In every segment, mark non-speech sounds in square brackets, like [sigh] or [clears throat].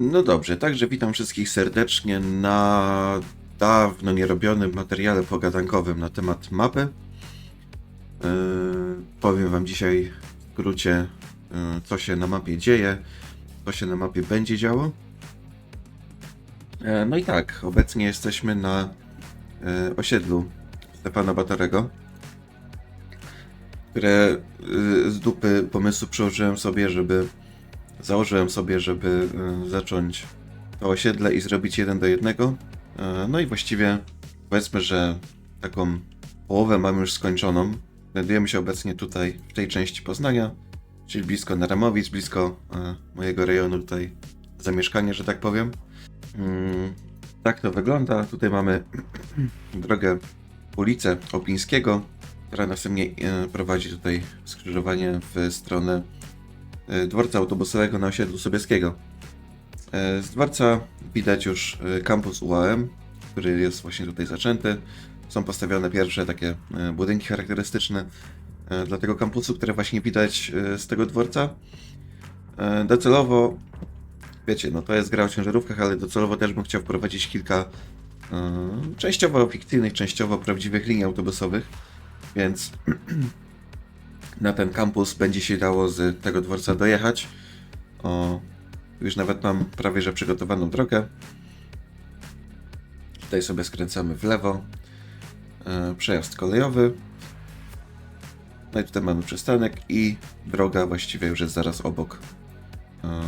No dobrze, także witam wszystkich serdecznie na dawno nierobionym materiale pogadankowym na temat mapy. Yy, powiem Wam dzisiaj w skrócie, yy, co się na mapie dzieje, co się na mapie będzie działo. Yy, no i tak, obecnie jesteśmy na yy, osiedlu Stefana Batorego, które yy, z dupy pomysłu przełożyłem sobie, żeby założyłem sobie, żeby y, zacząć to osiedle i zrobić jeden do jednego. Y, No i właściwie powiedzmy, że taką połowę mamy już skończoną. Znajdujemy się obecnie tutaj w tej części Poznania, czyli blisko Naramowic, blisko y, mojego rejonu tutaj zamieszkania, że tak powiem. Mm, Tak to wygląda. Tutaj mamy [clears throat] drogę ulicę Opińskiego, która następnie prowadzi tutaj skrzyżowanie w stronę e, dworca autobusowego na osiedlu Sobieskiego. E, Z dworca widać już e, kampus UAM, który jest właśnie tutaj zaczęty. Są postawione pierwsze takie e, budynki charakterystyczne e, dla tego kampusu, które właśnie widać e, z tego dworca. E, Docelowo, wiecie, no to jest gra o ciężarówkach, ale docelowo też bym chciał wprowadzić kilka e, częściowo fikcyjnych, częściowo prawdziwych linii autobusowych, więc [clears throat] na ten kampus będzie się dało z tego dworca dojechać. O, już nawet mam prawie że przygotowaną drogę. Tutaj sobie skręcamy w lewo. E, przejazd kolejowy. No i tutaj mamy przystanek i droga właściwie już jest zaraz obok e,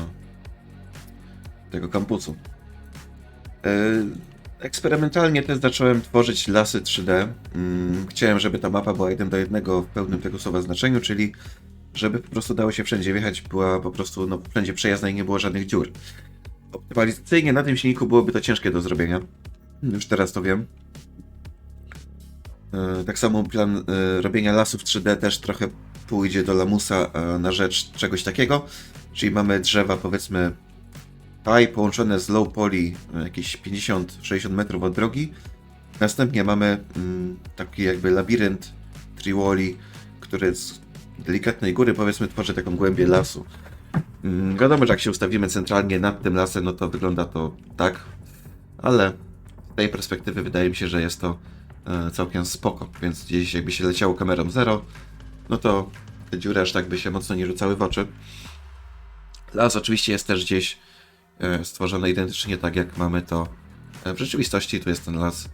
tego kampusu. E, Eksperymentalnie też zacząłem tworzyć lasy 3D. Mm, Chciałem, żeby ta mapa była 1 do 1 w pełnym tego słowa znaczeniu, czyli żeby po prostu dało się wszędzie wjechać, była po prostu no, wszędzie przejazdna i nie było żadnych dziur. Optymalizacyjnie na tym silniku byłoby to ciężkie do zrobienia. Już teraz to wiem. E, Tak samo plan e, robienia lasów 3D też trochę pójdzie do lamusa e, na rzecz czegoś takiego. Czyli mamy drzewa powiedzmy high połączone z low poly e, jakieś 50-60 metrów od drogi. Następnie mamy mm, taki jakby labirynt triwoli, który z delikatnej góry powiedzmy tworzy taką głębię lasu. Mm, wiadomo, że jak się ustawimy centralnie nad tym lasem, no to wygląda to tak, ale z tej perspektywy wydaje mi się, że jest to e, całkiem spoko, więc gdzieś jakby się leciało kamerą zero, no to te dziury aż tak by się mocno nie rzucały w oczy. Las oczywiście jest też gdzieś stworzone identycznie tak jak mamy to e, w rzeczywistości. Tu jest ten las,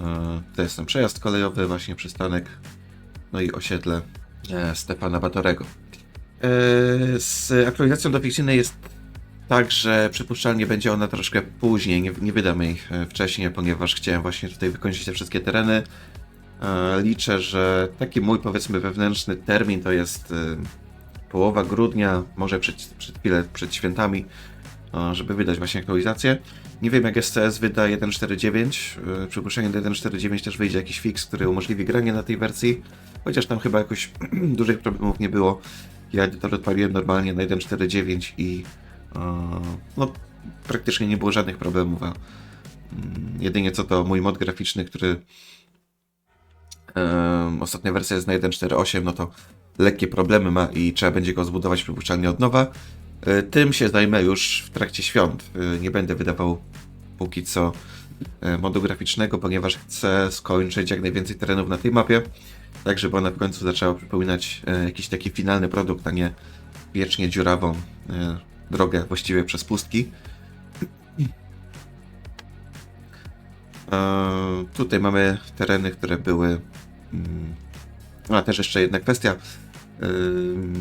e, to jest ten przejazd kolejowy, właśnie przystanek, no i osiedle e, Stefana Batorego. E, Z aktualizacją do fikcyjnej jest tak, że przypuszczalnie będzie ona troszkę później, nie, nie wydam jej e, wcześniej, ponieważ chciałem właśnie tutaj wykończyć te wszystkie tereny. E, Liczę, że taki mój powiedzmy wewnętrzny termin to jest e, połowa grudnia, może przed, przed chwilę przed świętami, e, żeby wydać właśnie aktualizację. Nie wiem jak SCS wyda 1.4.9, e, przypuszczenie do 1.4.9 też wyjdzie jakiś fix, który umożliwi granie na tej wersji, chociaż tam chyba jakoś [clears throat] dużych problemów nie było. Ja to odpaliłem normalnie na 1.4.9 i e, no, praktycznie nie było żadnych problemów, a mm, jedynie co to mój mod graficzny, który Em, ostatnia wersja jest na 1.4.8, no to lekkie problemy ma i trzeba będzie go zbudować przypuszczalnie od nowa. E, Tym się zajmę już w trakcie świąt. E, Nie będę wydawał póki co e, modu graficznego, ponieważ chcę skończyć jak najwięcej terenów na tej mapie, tak żeby ona w końcu zaczęła przypominać jakiś taki finalny produkt, a nie wiecznie dziurawą drogę właściwie przez pustki. Tutaj mamy tereny, które były. mm, A też jeszcze jedna kwestia.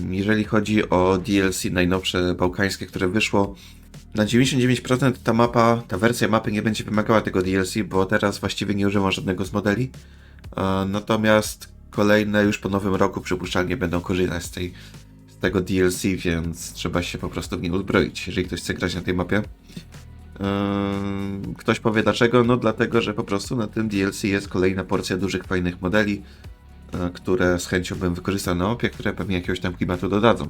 Jeżeli chodzi o DLC najnowsze bałkańskie, które wyszło, na 99% ta mapa, ta wersja mapy nie będzie wymagała tego DLC, bo teraz właściwie nie używam żadnego z modeli. E, Natomiast kolejne już po nowym roku przypuszczalnie będą korzystać z, tej, z tego DLC, więc trzeba się po prostu w nim uzbroić, jeżeli ktoś chce grać na tej mapie. Ktoś powie dlaczego? No dlatego, że po prostu na tym DLC jest kolejna porcja dużych, fajnych modeli, które z chęcią bym wykorzystał na mapie, które pewnie jakiegoś tam klimatu dodadzą.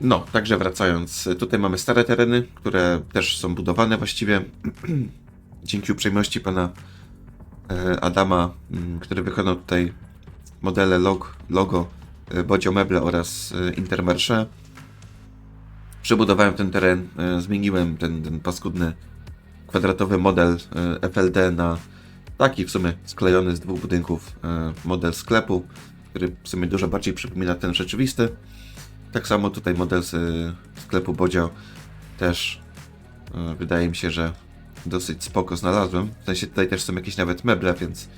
No, także wracając, tutaj mamy stare tereny, które też są budowane właściwie [clears throat] dzięki uprzejmości pana e, Adama, m, który wykonał tutaj modele log, logo e, Bodzio Meble oraz e, Intermarché. Przebudowałem ten teren, e, zmieniłem ten, ten paskudny kwadratowy model e, FLD na taki w sumie sklejony z dwóch budynków e, model sklepu, który w sumie dużo bardziej przypomina ten rzeczywisty. Tak samo tutaj model z e, sklepu Bodzio też e, wydaje mi się, że dosyć spoko znalazłem. W sensie tutaj też są jakieś nawet meble, więc,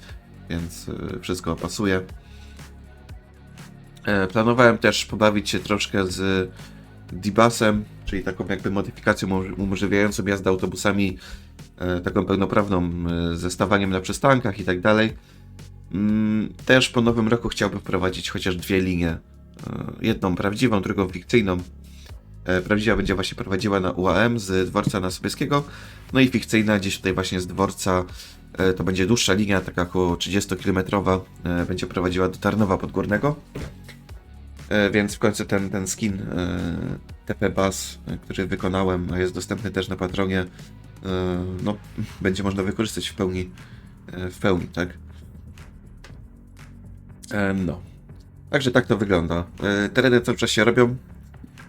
więc wszystko pasuje. Planowałem też pobawić się troszkę z Dibasem, czyli taką jakby modyfikacją umoż- umożliwiającą jazdę autobusami, taką pełnoprawną e, ze stawaniem na przystankach i tak dalej. Mm, Też po nowym roku chciałbym wprowadzić chociaż dwie linie. E, Jedną prawdziwą, drugą fikcyjną. E, Prawdziwa będzie właśnie prowadziła na UAM z dworca na Sobieskiego, no i fikcyjna gdzieś tutaj właśnie z dworca. e, To będzie dłuższa linia, taka około 30-kilometrowa, e, będzie prowadziła do Tarnowa Podgórnego. E, Więc w końcu ten, ten skin e, TP Bus, e, który wykonałem, jest dostępny też na Patronie, e, no, będzie można wykorzystać w pełni, e, w pełni, tak? E, No. Także tak to wygląda. E, Tereny cały czas się robią.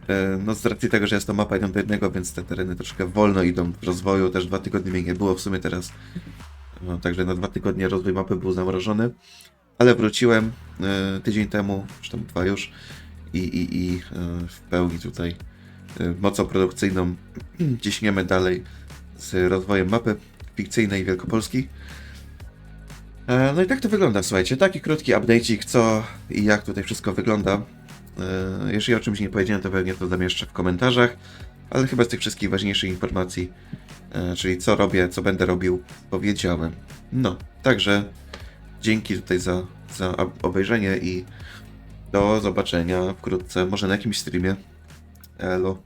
E, No z racji tego, że jest to mapa 1 do 1, więc te tereny troszkę wolno idą w rozwoju. Też dwa tygodnie mnie nie było w sumie teraz. No, także na dwa tygodnie rozwój mapy był zamrożony. Ale wróciłem e, tydzień temu, czy tam dwa już, i, i, i e, w pełni tutaj e, mocą produkcyjną [clears throat] ciśniemy dalej z rozwojem mapy fikcyjnej Wielkopolski. E, No i tak to wygląda, słuchajcie. Taki krótki update'ik, co i jak tutaj wszystko wygląda. E, Jeżeli o czymś nie powiedziałem, to pewnie to zamieszczę w komentarzach, ale chyba z tych wszystkich ważniejszych informacji, e, czyli co robię, co będę robił, powiedziałem. No, także dzięki tutaj za, za ob- obejrzenie i do zobaczenia wkrótce, może na jakimś streamie. Elo.